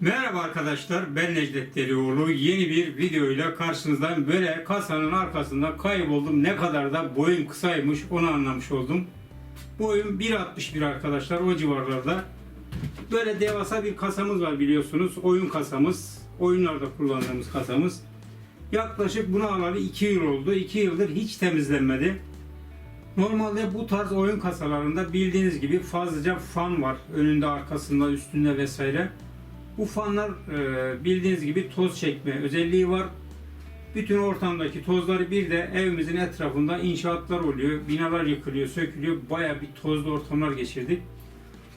Merhaba arkadaşlar ben Necdet Delioğlu yeni bir videoyla karşınızdayım. Böyle kasanın arkasında kayboldum ne kadar da boyum kısaymış onu anlamış oldum. Boyum 1.61 arkadaşlar o civarlarda. Böyle devasa bir kasamız var biliyorsunuz oyun kasamız. Oyunlarda kullandığımız kasamız. Yaklaşık bunu alalı 2 yıl oldu. 2 yıldır hiç temizlenmedi. Normalde bu tarz oyun kasalarında bildiğiniz gibi fazlaca fan var. Önünde, arkasında, üstünde vesaire. Bu fanlar e, bildiğiniz gibi toz çekme özelliği var. Bütün ortamdaki tozları bir de evimizin etrafında inşaatlar oluyor. Binalar yıkılıyor, sökülüyor. Baya bir tozlu ortamlar geçirdik.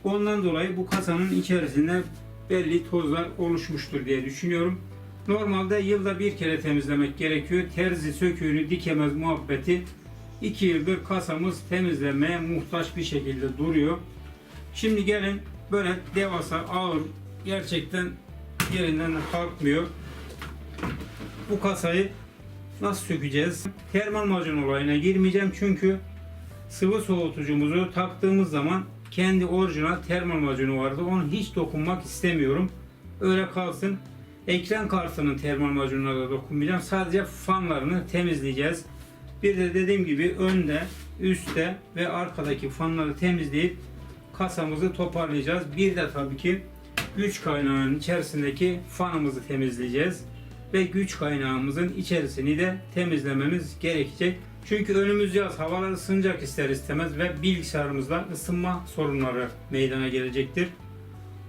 Ondan dolayı bu kasanın içerisinde belli tozlar oluşmuştur diye düşünüyorum. Normalde yılda bir kere temizlemek gerekiyor. Terzi söküğünü dikemez muhabbeti 2 yıldır kasamız temizlenmeye muhtaç bir şekilde duruyor. Şimdi gelin böyle devasa ağır gerçekten yerinden kalkmıyor. Bu kasayı nasıl sökeceğiz? Termal macun olayına girmeyeceğim çünkü sıvı soğutucumuzu taktığımız zaman kendi orijinal termal macunu vardı. Onu hiç dokunmak istemiyorum. Öyle kalsın. Ekran kartının termal macununa da dokunmayacağım. Sadece fanlarını temizleyeceğiz. Bir de dediğim gibi önde, üstte ve arkadaki fanları temizleyip kasamızı toparlayacağız. Bir de tabii ki güç kaynağının içerisindeki fanımızı temizleyeceğiz. Ve güç kaynağımızın içerisini de temizlememiz gerekecek. Çünkü önümüz yaz, havalar ısınacak ister istemez ve bilgisayarımızda ısınma sorunları meydana gelecektir.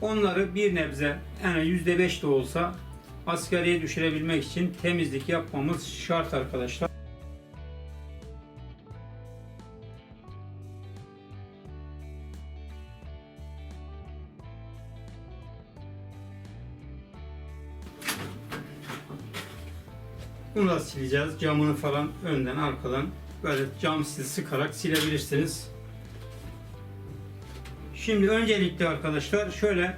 Onları bir nebze yani %5 de olsa asgariye düşürebilmek için temizlik yapmamız şart arkadaşlar. Bunu da sileceğiz. Camını falan önden arkadan böyle cam sil sıkarak silebilirsiniz. Şimdi öncelikle arkadaşlar şöyle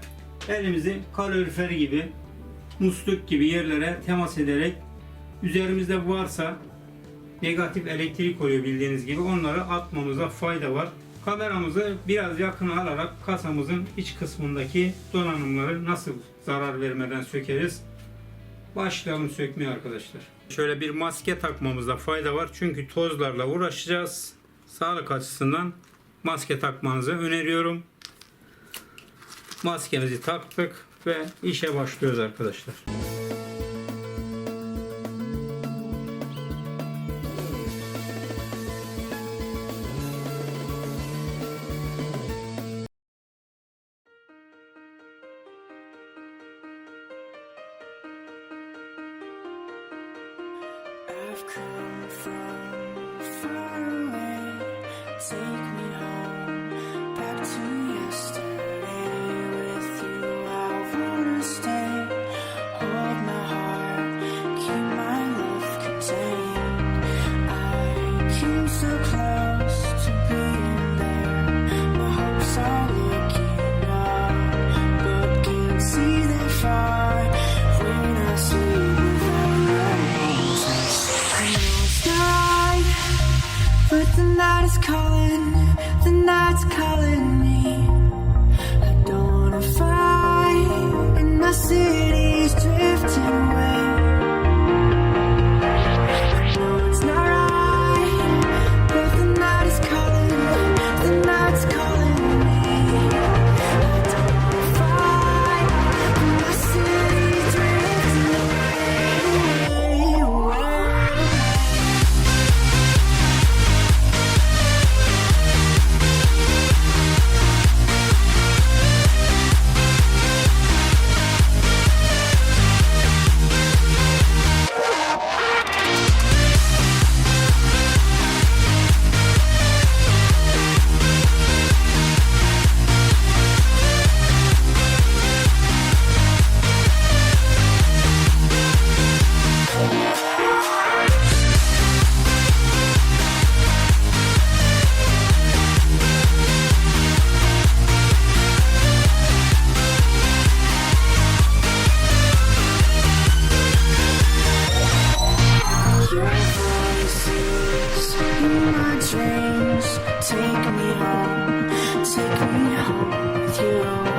elimizi kalorifer gibi musluk gibi yerlere temas ederek üzerimizde varsa negatif elektrik oluyor bildiğiniz gibi onları atmamıza fayda var. Kameramızı biraz yakına alarak kasamızın iç kısmındaki donanımları nasıl zarar vermeden sökeriz Başlayalım sökmeye arkadaşlar. Şöyle bir maske takmamızda fayda var. Çünkü tozlarla uğraşacağız. Sağlık açısından maske takmanızı öneriyorum. Maskemizi taktık ve işe başlıyoruz arkadaşlar. Is calling. dreams. Take me home, take me home with you.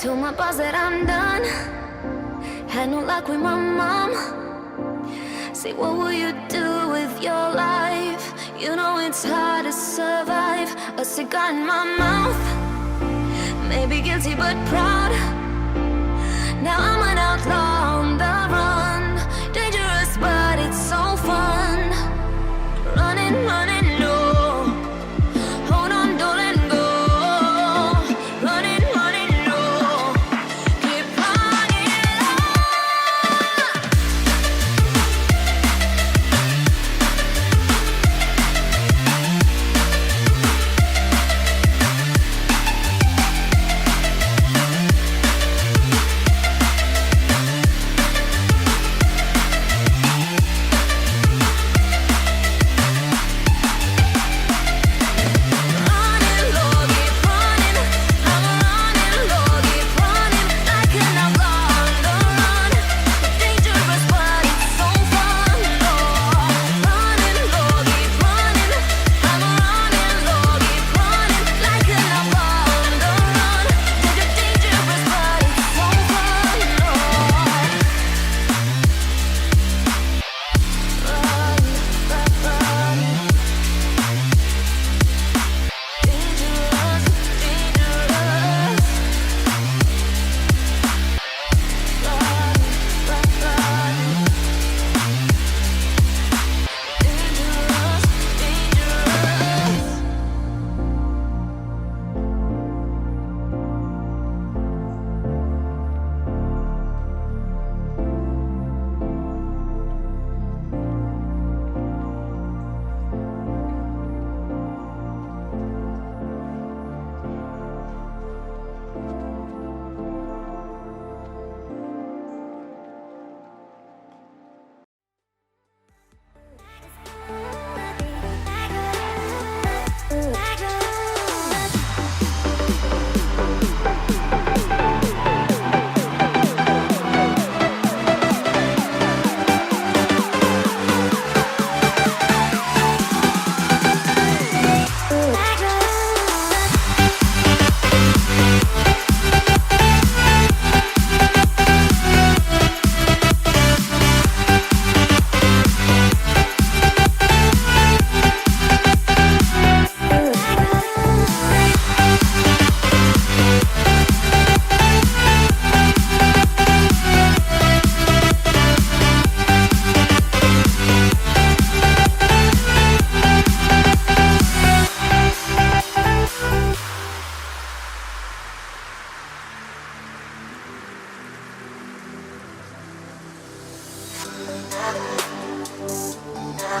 Told my boss that I'm done. Had no luck with my mom. Say, what will you do with your life? You know it's hard to survive. A cigar in my mouth. Maybe guilty but proud. Now I'm an outlaw.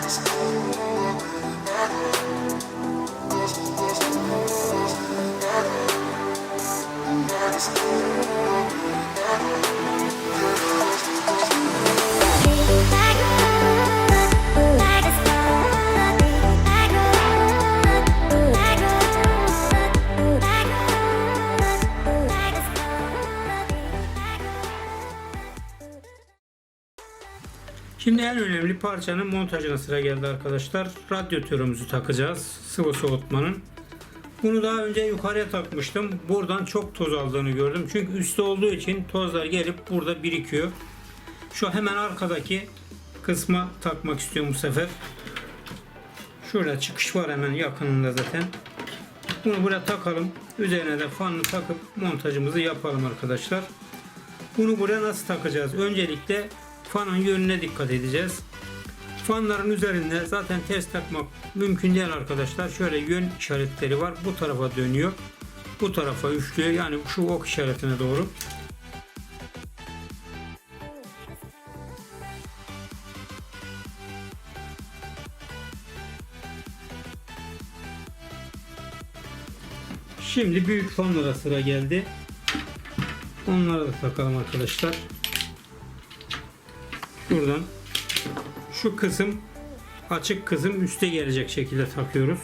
Şimdi en önemli parçanın montajına sıra geldi arkadaşlar. Radyatörümüzü takacağız. Sıvı soğutmanın. Bunu daha önce yukarıya takmıştım. Buradan çok toz aldığını gördüm. Çünkü üstte olduğu için tozlar gelip burada birikiyor. Şu hemen arkadaki kısma takmak istiyorum bu sefer. Şurada çıkış var hemen yakınında zaten. Bunu buraya takalım. Üzerine de fanını takıp montajımızı yapalım arkadaşlar. Bunu buraya nasıl takacağız? Öncelikle fanın yönüne dikkat edeceğiz. Fanların üzerinde zaten ters takmak mümkün değil arkadaşlar. Şöyle yön işaretleri var. Bu tarafa dönüyor. Bu tarafa üçlüyor. Yani şu ok işaretine doğru. Şimdi büyük fanlara sıra geldi. Onlara da takalım arkadaşlar. Şuradan şu kısım açık kısım üste gelecek şekilde takıyoruz.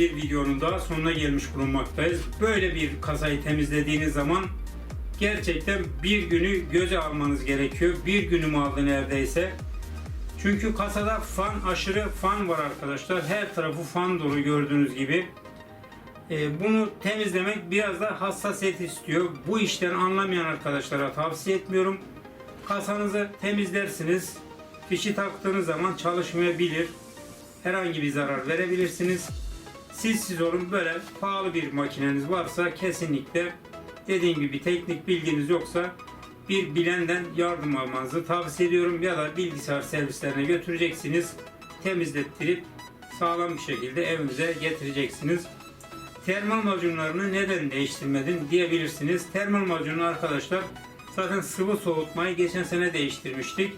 Bir videonun daha sonuna gelmiş bulunmaktayız. Böyle bir kasayı temizlediğiniz zaman gerçekten bir günü göze almanız gerekiyor. Bir günüm aldı neredeyse. Çünkü kasada fan aşırı fan var arkadaşlar. Her tarafı fan dolu gördüğünüz gibi. Ee, bunu temizlemek biraz da hassasiyet istiyor. Bu işten anlamayan arkadaşlara tavsiye etmiyorum. Kasanızı temizlersiniz. Fişi taktığınız zaman çalışmayabilir herhangi bir zarar verebilirsiniz. Siz siz olun böyle pahalı bir makineniz varsa kesinlikle dediğim gibi teknik bilginiz yoksa bir bilenden yardım almanızı tavsiye ediyorum ya da bilgisayar servislerine götüreceksiniz temizlettirip sağlam bir şekilde evinize getireceksiniz. Termal macunlarını neden değiştirmedin diyebilirsiniz. Termal macunu arkadaşlar zaten sıvı soğutmayı geçen sene değiştirmiştik.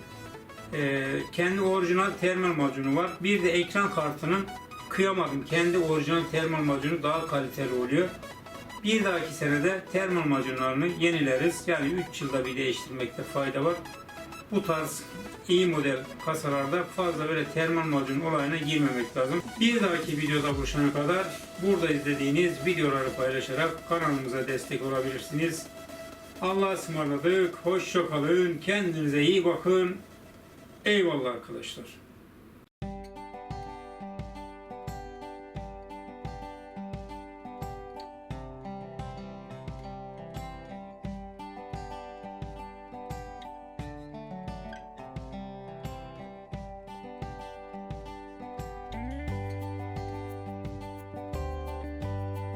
Ee, kendi orijinal termal macunu var. Bir de ekran kartının kıyamadım. Kendi orijinal termal macunu daha kaliteli oluyor. Bir dahaki senede termal macunlarını yenileriz. Yani 3 yılda bir değiştirmekte fayda var. Bu tarz iyi model kasalarda fazla böyle termal macun olayına girmemek lazım. Bir dahaki videoda buluşana kadar burada izlediğiniz videoları paylaşarak kanalımıza destek olabilirsiniz. Allah'a ısmarladık. Hoşça kalın. Kendinize iyi bakın. Eyvallah arkadaşlar.